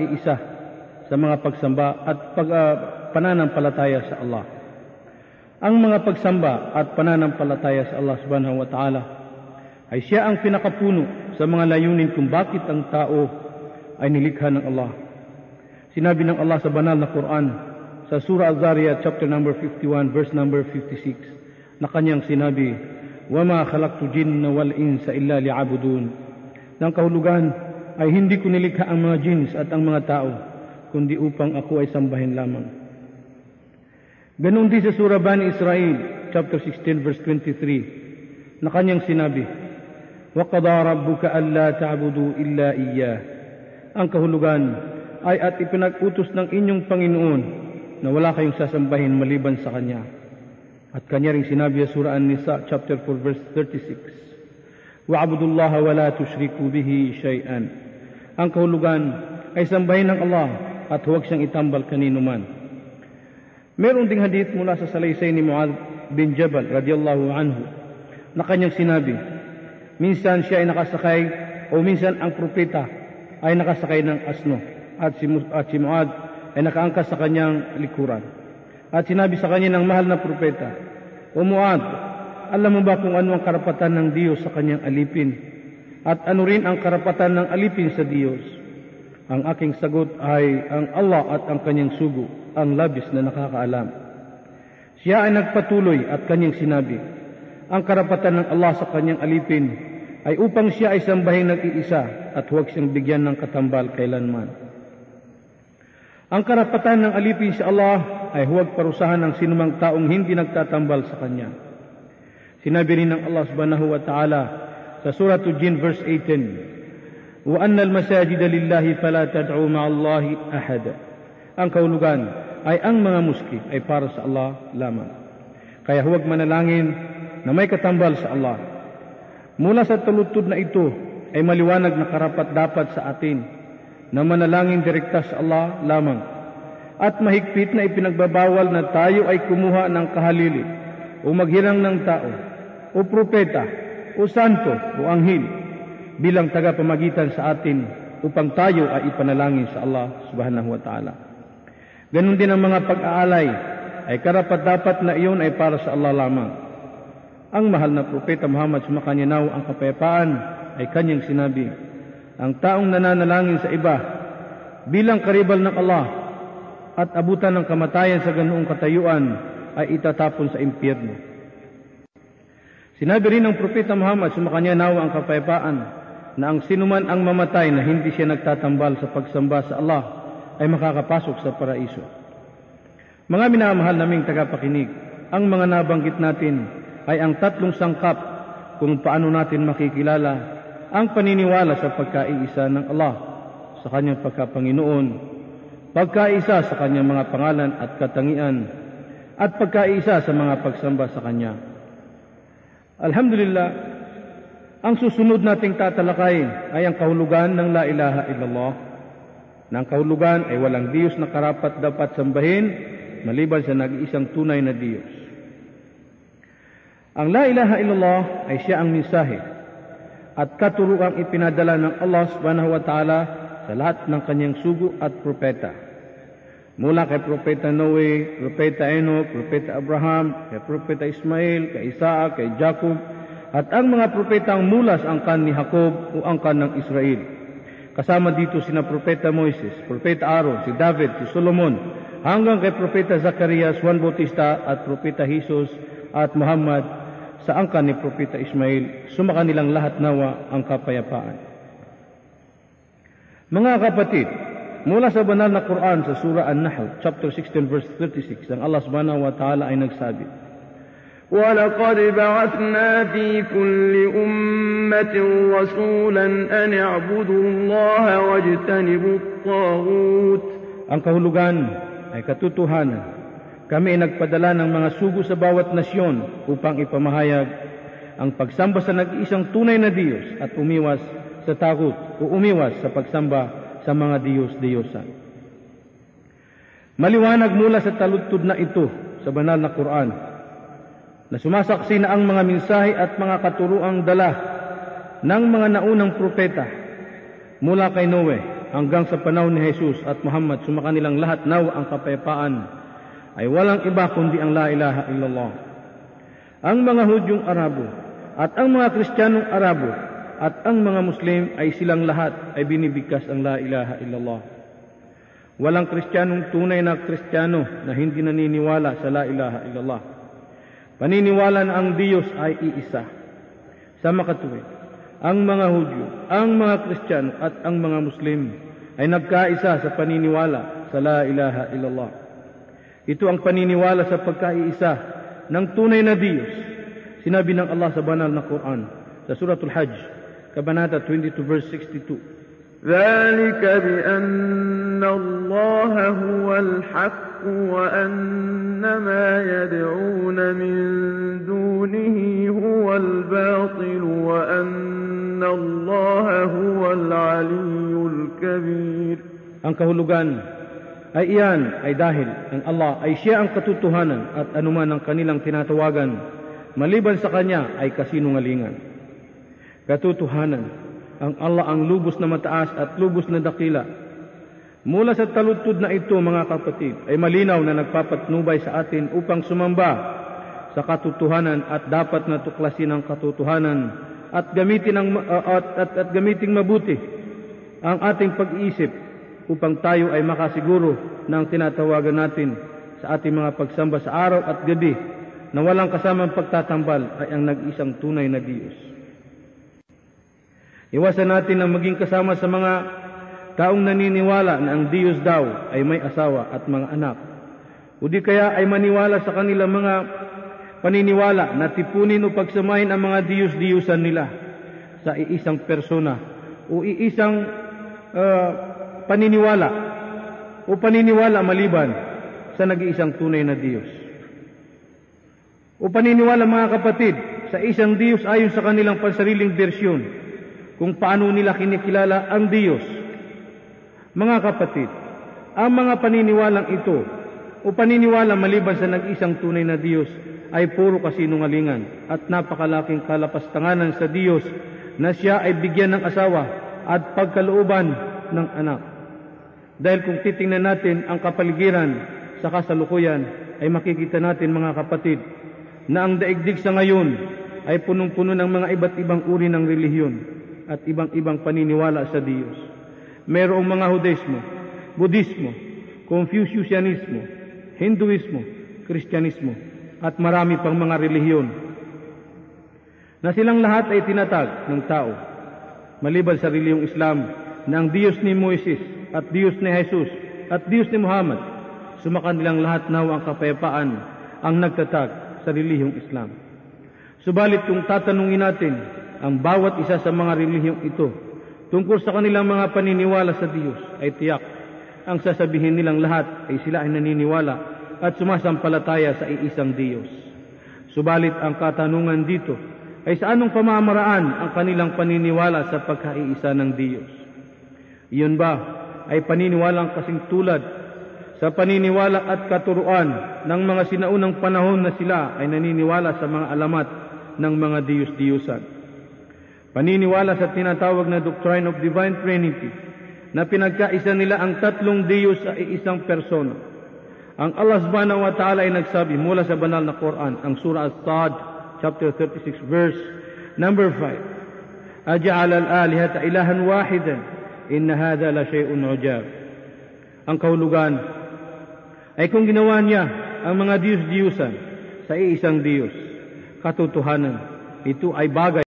ay isa sa mga pagsamba at pag, uh, pananampalataya sa Allah. Ang mga pagsamba at pananampalataya sa Allah subhanahu wa ta'ala ay siya ang pinakapuno sa mga layunin kung bakit ang tao ay nilikha ng Allah. Sinabi ng Allah sa banal na Quran sa Surah Al-Zariyat chapter number 51 verse number 56 na kanyang sinabi, "Wa ma khalaqtu jinna wal insa illa liya'budun." Nang kahulugan ay hindi ko nilikha ang mga jins at ang mga tao kundi upang ako ay sambahin lamang. Ganon din sa Surah Bani Israel, chapter 16, verse 23, na kanyang sinabi, وَقَضَى رَبُّكَ أَلَّا تَعْبُدُوا إِلَّا إِيَّهِ Ang kahulugan ay at ipinag-utos ng inyong Panginoon na wala kayong sasambahin maliban sa Kanya. At Kanya rin sinabi sa Surah An-Nisa, chapter 4, verse 36, وَعَبُدُوا اللَّهَ وَلَا تُشْرِكُوا بِهِ شَيْئًا ang kahulugan ay sambahin ng Allah at huwag siyang itambal kanino man. Meron ding hadith mula sa salaysay ni Muad bin Jabal radiyallahu anhu na kanyang sinabi, minsan siya ay nakasakay o minsan ang propeta ay nakasakay ng asno at si, at si Muad ay nakaangkas sa kanyang likuran. At sinabi sa kanya ng mahal na propeta, O Muad, alam mo ba kung ano ang karapatan ng Diyos sa kanyang alipin? At ano rin ang karapatan ng alipin sa Diyos? Ang aking sagot ay ang Allah at ang kanyang sugo, ang labis na nakakaalam. Siya ay nagpatuloy at kanyang sinabi, ang karapatan ng Allah sa kanyang alipin ay upang siya ay sambahin nag-iisa at huwag siyang bigyan ng katambal kailanman. Ang karapatan ng alipin sa Allah ay huwag parusahan ng sinumang taong hindi nagtatambal sa Kanya. Sinabi rin ng Allah subhanahu wa ta'ala sa Surah Jin verse 18, وأن المساجد لله فلا تدعوا مع الله أحدا ang kahulugan ay ang mga muski ay para sa Allah lamang. Kaya huwag manalangin na may katambal sa Allah. Mula sa talutod na ito ay maliwanag na karapat dapat sa atin na manalangin direkta sa Allah lamang. At mahigpit na ipinagbabawal na tayo ay kumuha ng kahalili o maghirang ng tao o propeta o santo o anghel bilang tagapamagitan sa atin upang tayo ay ipanalangin sa Allah subhanahu wa ta'ala. Ganon din ang mga pag-aalay ay karapat dapat na iyon ay para sa Allah lamang. Ang mahal na propeta Muhammad sumakanyanaw ang kapayapaan ay kanyang sinabi, ang taong nananalangin sa iba bilang karibal ng Allah at abutan ng kamatayan sa ganoong katayuan ay itatapon sa impyerno. Sinabi rin ng propeta Muhammad sumakanyanaw ang kapayapaan na ang sinuman ang mamatay na hindi siya nagtatambal sa pagsamba sa Allah ay makakapasok sa paraiso. Mga minamahal naming tagapakinig, ang mga nabanggit natin ay ang tatlong sangkap kung paano natin makikilala ang paniniwala sa pagkaiisa ng Allah sa kanyang pagkapanginoon, pagkaisa sa kanyang mga pangalan at katangian, at pagkaisa sa mga pagsamba sa kanya. Alhamdulillah, ang susunod nating tatalakay ay ang kahulugan ng La ilaha illallah na ang kahulugan ay walang Diyos na karapat dapat sambahin maliban sa nag-iisang tunay na Diyos. Ang La ilaha illallah ay siya ang mensahe at katuruang ipinadala ng Allah subhanahu wa ta'ala sa lahat ng kanyang sugo at propeta. Mula kay Propeta Noe, Propeta Enoch, Propeta Abraham, kay Propeta Ismail, kay Isaac, kay Jacob, at ang mga propetang mulas ang kan ni Jacob o ang kan ng Israel. Kasama dito sina Propeta Moises, Propeta Aaron, si David, si Solomon, hanggang kay Propeta Zacarias, Juan Bautista at Propeta Jesus at Muhammad sa angkan ni Propeta Ismail, sumaka nilang lahat nawa ang kapayapaan. Mga kapatid, mula sa banal na Quran sa Surah An-Nahl, chapter 16, verse 36, ang Allah subhanahu wa ta'ala ay nagsabi, ولقد بعثنا في كل أمة رسولا أن اعبدوا الله واجتنبوا الطاغوت Ang kahulugan ay katotohanan. Kami ay nagpadala ng mga sugo sa bawat nasyon upang ipamahayag ang pagsamba sa nag-iisang tunay na Diyos at umiwas sa takot o umiwas sa pagsamba sa mga Diyos-Diyosan. Maliwanag mula sa taludtod na ito sa banal na Quran na sumasaksi na ang mga mensahe at mga katuruang dala ng mga naunang propeta mula kay Noe, hanggang sa panahon ni Jesus at Muhammad sumakanilang lahat nawa ang kapayapaan ay walang iba kundi ang la ilaha illallah. Ang mga Hudyong Arabo at ang mga Kristiyanong Arabo at ang mga Muslim ay silang lahat ay binibigkas ang la ilaha illallah. Walang Kristiyanong tunay na Kristiyano na hindi naniniwala sa la ilaha illallah. Paniniwala na ang Diyos ay iisa. Sa makatuwid, ang mga Hudyo, ang mga Kristiyano at ang mga Muslim ay nagkaisa sa paniniwala sa la ilaha illallah. Ito ang paniniwala sa pagkaiisa ng tunay na Diyos. Sinabi ng Allah sa banal na Quran sa Suratul Hajj, Kabanata 22 verse 62. ذلك بأن الله هو الحق وأن ما يدعون من دونه هو الباطل وأن الله هو العلي الكبير Ang kahulugan ay iyan ay dahil ang Allah ay siya ang katotohanan at anuman ang kanilang tinatawagan maliban sa kanya ay kasinungalingan. Katotohanan ang Allah ang lubos na mataas at lubos na dakila. Mula sa taludtod na ito mga kapatid ay malinaw na nagpapatnubay sa atin upang sumamba sa katotohanan at dapat na tuklasin ang katotohanan at gamitin ang uh, at, at, at gamiting mabuti ang ating pag-iisip upang tayo ay makasiguro ng tinatawagan natin sa ating mga pagsamba sa araw at gabi na walang kasamang pagtatambal ay ang nag-isang tunay na Diyos. Iwasan natin ang maging kasama sa mga taong naniniwala na ang Diyos daw ay may asawa at mga anak. O di kaya ay maniwala sa kanilang mga paniniwala na tipunin o pagsamahin ang mga Diyos-Diyusan nila sa iisang persona o iisang uh, paniniwala o paniniwala maliban sa nag-iisang tunay na Diyos. O paniniwala mga kapatid sa isang Diyos ayon sa kanilang pansariling bersyon kung paano nila kinikilala ang Diyos. Mga kapatid, ang mga paniniwalang ito o paniniwala maliban sa nag-isang tunay na Diyos ay puro kasinungalingan at napakalaking kalapastanganan sa Diyos na siya ay bigyan ng asawa at pagkalooban ng anak. Dahil kung titingnan natin ang kapaligiran sa kasalukuyan, ay makikita natin mga kapatid na ang daigdig sa ngayon ay punong-puno ng mga iba't ibang uri ng relihiyon at ibang-ibang paniniwala sa Diyos. Merong mga Hudismo, Budismo, Confucianismo, Hinduismo, Kristyanismo, at marami pang mga relihiyon na silang lahat ay tinatag ng tao, maliban sa relihiyong Islam na ang Diyos ni Moises at Diyos ni Jesus at Diyos ni Muhammad, sumakan nilang lahat naw ang kapayapaan ang nagtatag sa relihiyong Islam. Subalit kung tatanungin natin ang bawat isa sa mga relihiyong ito tungkol sa kanilang mga paniniwala sa Diyos ay tiyak. Ang sasabihin nilang lahat ay sila ay naniniwala at sumasampalataya sa iisang Diyos. Subalit ang katanungan dito ay sa anong pamamaraan ang kanilang paniniwala sa pagkaiisa ng Diyos. Iyon ba ay paniniwalang kasing tulad sa paniniwala at katuruan ng mga sinaunang panahon na sila ay naniniwala sa mga alamat ng mga Diyos-Diyusan. Paniniwala sa tinatawag na Doctrine of Divine Trinity na pinagkaisa nila ang tatlong Diyos sa isang persona. Ang Allah subhanahu wa ta'ala ay nagsabi mula sa banal na Quran, ang surah As-Sad, chapter 36, verse number 5. Aja'al al-alihata ilahan wahidan, inna hadha la shay'un ujab. Ang kahulugan ay kung ginawa niya ang mga Diyos-Diyusan sa iisang Diyos, katotohanan, ito ay bagay